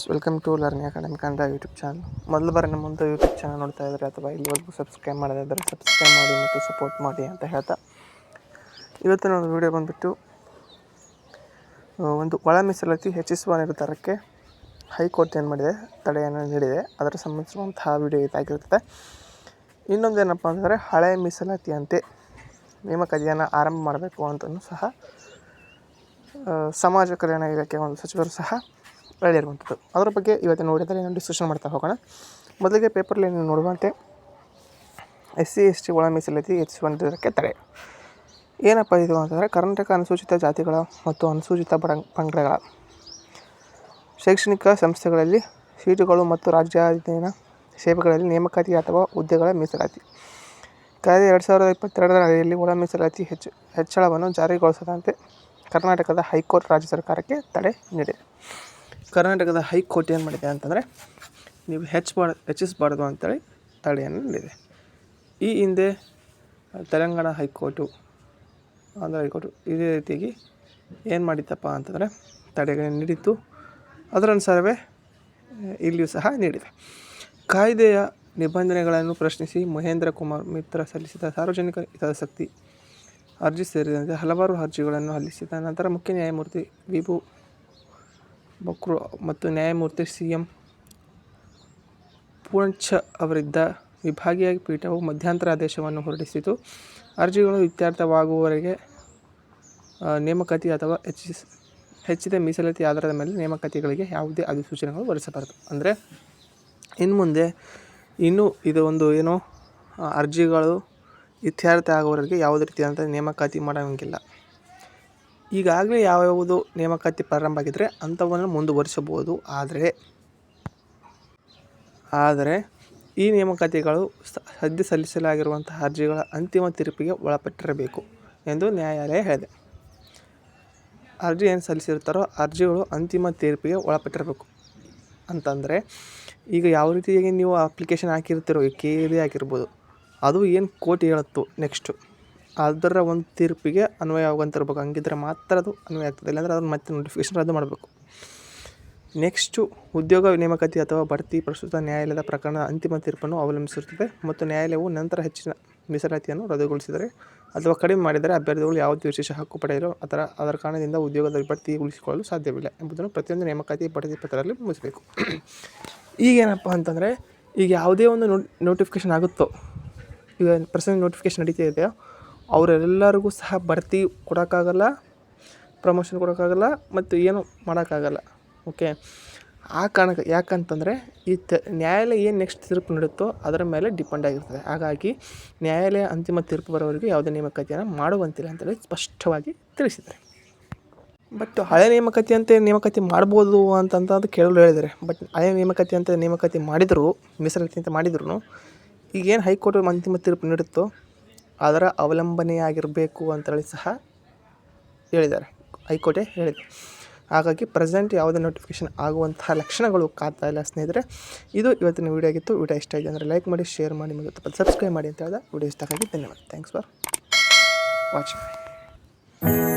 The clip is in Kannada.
Welcome to learning academy Kannada YouTube channel ಮೊದಲು ಬಾರಿ ನಮ್ಮ ಯೂಟ್ಯೂಬ್ ಚಾನಲ್ ನೋಡ್ತಾ ಇದ್ದಾರೆ ಅಥವಾ ಇಲ್ಲಿವರೆಗೂ ಸಬ್ಸ್ಕ್ರೈಬ್ ಮಾಡೋದಾದರೆ ಸಬ್ಸ್ಕ್ರೈಬ್ ಮಾಡಿ ಮತ್ತು ಸಪೋರ್ಟ್ ಮಾಡಿ ಅಂತ ಹೇಳ್ತಾ. ಇವತ್ತಿನ ಒಂದು ವಿಡಿಯೋ ಬಂದುಬಿಟ್ಟು ಒಂದು ಒಳ ಮೀಸಲಾತಿ ಹೆಚ್ಚಿಸುವ ನಿರ್ಧಾರಕ್ಕೆ ಹೈಕೋರ್ಟ್ ಏನು ಮಾಡಿದೆ, ತಡೆಯನ್ನು ನೀಡಿದೆ. ಅದರ ಸಂಬಂಧಿಸಿರುವಂತಹ ವಿಡಿಯೋ ಇದಾಗಿರುತ್ತದೆ ಇನ್ನೊಂದು ಏನಪ್ಪ ಅಂತಂದರೆ ಹಳೆ ಮೀಸಲಾತಿಯಂತೆ ನೇಮಕಾತಿಯನ್ನು ಆರಂಭ ಮಾಡಬೇಕು ಅಂತಲೂ ಸಹ ಸಮಾಜ ಕಲ್ಯಾಣ ಇಲಾಖೆ ಒಂದು ಸಚಿವರು ಸಹ ಹೇಳಿರುವಂಥದ್ದು ಅದರ ಬಗ್ಗೆ ಇವತ್ತು ನೋಡಿದರೆ ನಾನು ಡಿಸ್ಕಷನ್ ಮಾಡ್ತಾ ಹೋಗೋಣ. ಮೊದಲಿಗೆ ಪೇಪರ್ಲಿ ನೀವು ನೋಡುವಂತೆ? ಎಸ್ ಸಿ ಎಸ್ ಟಿ ಒಳ ಮೀಸಲಾತಿ ಹೆಚ್ಚಿಸುವಂಥದಕ್ಕೆ ತಡೆ. ಏನಪ್ಪ ಇದು ಅಂತಂದರೆ ಕರ್ನಾಟಕ ಅನುಸೂಚಿತ ಜಾತಿಗಳ ಮತ್ತು ಅನುಸೂಚಿತ ಬಡ, ಪಂಗಡಗಳ. ಶೈಕ್ಷಣಿಕ ಸಂಸ್ಥೆಗಳಲ್ಲಿ ಸೀಟುಗಳು ಮತ್ತು ರಾಜ್ಯಾಧೀನ ಸೇವೆಗಳಲ್ಲಿ ನೇಮಕಾತಿ ಅಥವಾ ಹುದ್ದೆಗಳ ಮೀಸಲಾತಿ. ಕಳೆದ ಎರಡು ಸಾವಿರದ ಇಪ್ಪತ್ತೆರಡರ ಅಡಿಯಲ್ಲಿ ಒಳ ಮೀಸಲಾತಿ ಹೆಚ್ಚು, ಹೆಚ್ಚಳವನ್ನು ಜಾರಿಗೊಳಿಸದಂತೆ ಕರ್ನಾಟಕದ ಹೈಕೋರ್ಟ್ ರಾಜ್ಯ ಸರ್ಕಾರಕ್ಕೆ ತಡೆ ನೀಡಿದೆ. ಕರ್ನಾಟಕದ ಹೈಕೋರ್ಟ್ ಏನು ಮಾಡಿದೆ ಅಂತಂದರೆ, ನೀವು ಹೆಚ್ಚಬಾರ್ದು ಹೆಚ್ಚಿಸಬಾರ್ದು ಅಂತೇಳಿ ತಡೆಯನ್ನು ನೀಡಿದೆ. ಈ ಹಿಂದೆ ತೆಲಂಗಾಣ ಹೈಕೋರ್ಟು, ಆಂಧ್ರ ಹೈಕೋರ್ಟು ಇದೇ ರೀತಿಯಾಗಿ ಏನು ಮಾಡಿತ್ತಪ್ಪ ಅಂತಂದರೆ ತಡೆಗಳನ್ನು ನೀಡಿತ್ತು. ಅದರನುಸಾರವೇ, ಇಲ್ಲಿಯೂ ಸಹ ನೀಡಿದೆ. ಕಾಯ್ದೆಯ ನಿಬಂಧನೆಗಳನ್ನು ಪ್ರಶ್ನಿಸಿ ಮಹೇಂದ್ರ ಕುಮಾರ್ ಮಿತ್ರ ಸಲ್ಲಿಸಿದ ಸಾರ್ವಜನಿಕ ಹಿತಾಸಕ್ತಿ ಅರ್ಜಿ ಸೇರಿದಂತೆ ಹಲವಾರು ಅರ್ಜಿಗಳನ್ನು ಸಲ್ಲಿಸಿದ ನಂತರ ಮುಖ್ಯ ನ್ಯಾಯಮೂರ್ತಿ ವಿಭು ಬಕ್ರು ಮತ್ತು ನ್ಯಾಯಮೂರ್ತಿ ಸಿ ಎಂ ಪೂರ್ಣಚ ಅವರಿದ್ದ ವಿಭಾಗೀಯ ಪೀಠವು ಮಧ್ಯಂತರ ಆದೇಶವನ್ನು ಹೊರಡಿಸಿತು. ಅರ್ಜಿಗಳು ಇತ್ಯರ್ಥವಾಗುವವರೆಗೆ ನೇಮಕಾತಿ ಅಥವಾ ಹೆಚ್ಚಿಸ, ಹೆಚ್ಚಿದ ಮೀಸಲಾತಿ ಆಧಾರದ ಮೇಲೆ ನೇಮಕಾತಿಗಳಿಗೆ ಯಾವುದೇ ಅಧಿಸೂಚನೆಗಳು ಹೊರಡಿಸಬಾರದು. ಅಂದರೆ, ಇನ್ನು ಮುಂದೆ, ಇನ್ನೂ ಇದು ಒಂದು ಏನು ಅರ್ಜಿಗಳು ಇತ್ಯರ್ಥ ಆಗುವವರೆಗೆ ಯಾವುದೇ ರೀತಿಯಾದಂಥ ನೇಮಕಾತಿ ಮಾಡೋಂಗಿಲ್ಲ. ಈಗಾಗಲೇ ಯಾವ್ಯಾವುದು ನೇಮಕಾತಿ ಪ್ರಾರಂಭ ಆಗಿದ್ದರೆ ಅಂಥವನ್ನು ಮುಂದುವರಿಸಬಹುದು. ಆದರೆ ಆದರೆ ಈ ನೇಮಕಾತಿಗಳು ಸದ್ಯ ಸಲ್ಲಿಸಲಾಗಿರುವಂತಹ ಅರ್ಜಿಗಳ ಅಂತಿಮ ತೀರ್ಪಿಗೆ ಒಳಪಟ್ಟಿರಬೇಕು ಎಂದು ನ್ಯಾಯಾಲಯ ಹೇಳಿದೆ. ಅರ್ಜಿ ಏನು ಸಲ್ಲಿಸಿರ್ತಾರೋ ಅರ್ಜಿಗಳು ಅಂತಿಮ ತೀರ್ಪಿಗೆ ಒಳಪಟ್ಟಿರಬೇಕು. ಅಂತಂದರೆ, ಈಗ ಯಾವ ರೀತಿಯಾಗಿ ನೀವು ಅಪ್ಲಿಕೇಶನ್ ಹಾಕಿರ್ತೀರೋ ಕೆ ಎ ಆಗಿರ್ಬೋದು, ಅದು ಏನು ಕೋರ್ಟ್ ಹೇಳುತ್ತೋ ನೆಕ್ಸ್ಟು ಅದರ ಒಂದು ತೀರ್ಪಿಗೆ ಅನ್ವಯ ಆಗುವಂತಿರ್ಬೇಕು ಹಂಗಿದ್ರೆ ಮಾತ್ರ ಅದು ಅನ್ವಯ ಆಗ್ತದೆ. ಇಲ್ಲಾಂದರೆ ಅದನ್ನು ಮತ್ತೆ ನೋಟಿಫಿಕೇಶನ್ ರದ್ದು ಮಾಡಬೇಕು. ನೆಕ್ಸ್ಟು ಉದ್ಯೋಗ ನೇಮಕಾತಿ ಅಥವಾ ಬಡ್ತಿ ಪ್ರಸ್ತುತ ನ್ಯಾಯಾಲಯದ ಪ್ರಕರಣದ ಅಂತಿಮ ತೀರ್ಪನ್ನು ಅವಲಂಬಿಸಿರುತ್ತದೆ ಮತ್ತು ನ್ಯಾಯಾಲಯವು ನಂತರ ಹೆಚ್ಚಿನ ಮೀಸಲಾತಿಯನ್ನು ರದ್ದುಗೊಳಿಸಿದರೆ ಅಥವಾ ಕಡಿಮೆ ಮಾಡಿದರೆ ಅಭ್ಯರ್ಥಿಗಳು ಯಾವುದೇ ವಿಶೇಷ ಹಕ್ಕು ಪಡೆಯಲು ಅದರ ಅದರ ಕಾರಣದಿಂದ ಉದ್ಯೋಗದ ಬಡ್ತಿ ಉಳಿಸಿಕೊಳ್ಳಲು ಸಾಧ್ಯವಿಲ್ಲ ಎಂಬುದನ್ನು ಪ್ರತಿಯೊಂದು ನೇಮಕಾತಿ ಬಡ್ತಿ ಪತ್ರದಲ್ಲಿ ಮುಗಿಸಬೇಕು. ಈಗೇನಪ್ಪ ಅಂತಂದರೆ ಈಗ ಯಾವುದೇ ಒಂದು ನೋಟ್ ನೋಟಿಫಿಕೇಶನ್ ಆಗುತ್ತೋ, ಈಗ ಪ್ರೆಸೆಂಟ್ ನೋಟಿಫಿಕೇಶನ್ ನಡೀತಾ ಇದೆಯೋ? ಅವರೆಲ್ಲರಿಗೂ ಸಹ ಬಡ್ತಿ ಕೊಡೋಕ್ಕಾಗಲ್ಲ ಪ್ರಮೋಷನ್ ಕೊಡೋಕ್ಕಾಗಲ್ಲ ಮತ್ತು ಏನು ಮಾಡೋಕ್ಕಾಗಲ್ಲ ಓಕೆ ಆ ಕಾರಣಕ್ಕೆ, ಯಾಕಂತಂದರೆ ಈ ತ, ನ್ಯಾಯಾಲಯ ಏನು ನೆಕ್ಸ್ಟ್ ತೀರ್ಪು ನೀಡುತ್ತೋ ಅದರ ಮೇಲೆ ಡಿಪೆಂಡ್ ಆಗಿರ್ತದೆ. ಹಾಗಾಗಿ ನ್ಯಾಯಾಲಯ ಅಂತಿಮ ತೀರ್ಪು ಬರೋವರೆಗೂ ಯಾವುದೇ ನೇಮಕಾತಿಯನ್ನು ಮಾಡುವಂತಿಲ್ಲ ಅಂತೇಳಿ ಸ್ಪಷ್ಟವಾಗಿ ತಿಳಿಸಿದ್ದಾರೆ. ಬಟ್ ಹಳೆ ನೇಮಕಾತಿ ಅಂತ ನೇಮಕಾತಿ ಮಾಡ್ಬೋದು ಅಂತಂತ ಕೇಳಲು ಹೇಳಿದ್ದಾರೆ. ಬಟ್ ಹಳೆ ನೇಮಕಾತಿ ಅಂತ ನೇಮಕಾತಿ ಮಾಡಿದರೂ, ಮೀಸಲಾತಿ ಅಂತ ಮಾಡಿದ್ರು ಈಗೇನು ಹೈಕೋರ್ಟ್ ಅಂತಿಮ ತೀರ್ಪು ನೀಡುತ್ತೋ ಅದರ ಅವಲಂಬನೆಯಾಗಿರಬೇಕು ಅಂತೇಳಿ ಸಹ ಹೇಳಿದ್ದಾರೆ. ಹೈಕೋರ್ಟೇ ಹೇಳಿದೆ. ಹಾಗಾಗಿ ಪ್ರೆಸೆಂಟ್ ಯಾವುದೇ ನೋಟಿಫಿಕೇಶನ್ ಆಗುವಂತಹ ಲಕ್ಷಣಗಳು ಕಾತಾ ಇಲ್ಲ ಸ್ನೇಹಿತರೆ. ಇದು ಇವತ್ತಿನ ವೀಡಿಯೋ ಆಗಿತ್ತು. ವಿಡಿಯೋ ಇಷ್ಟ ಆಗಿದೆ ಅಂದರೆ ಲೈಕ್ ಮಾಡಿ, ಶೇರ್ ಮಾಡಿ, ಮತ್ತು ಸಬ್ಸ್ಕ್ರೈಬ್ ಮಾಡಿ ಅಂತ ಹೇಳಿದ. ವಿಡಿಯೋ ಇಷ್ಟ ಆಗಿ ಧನ್ಯವಾದ. Thanks for watching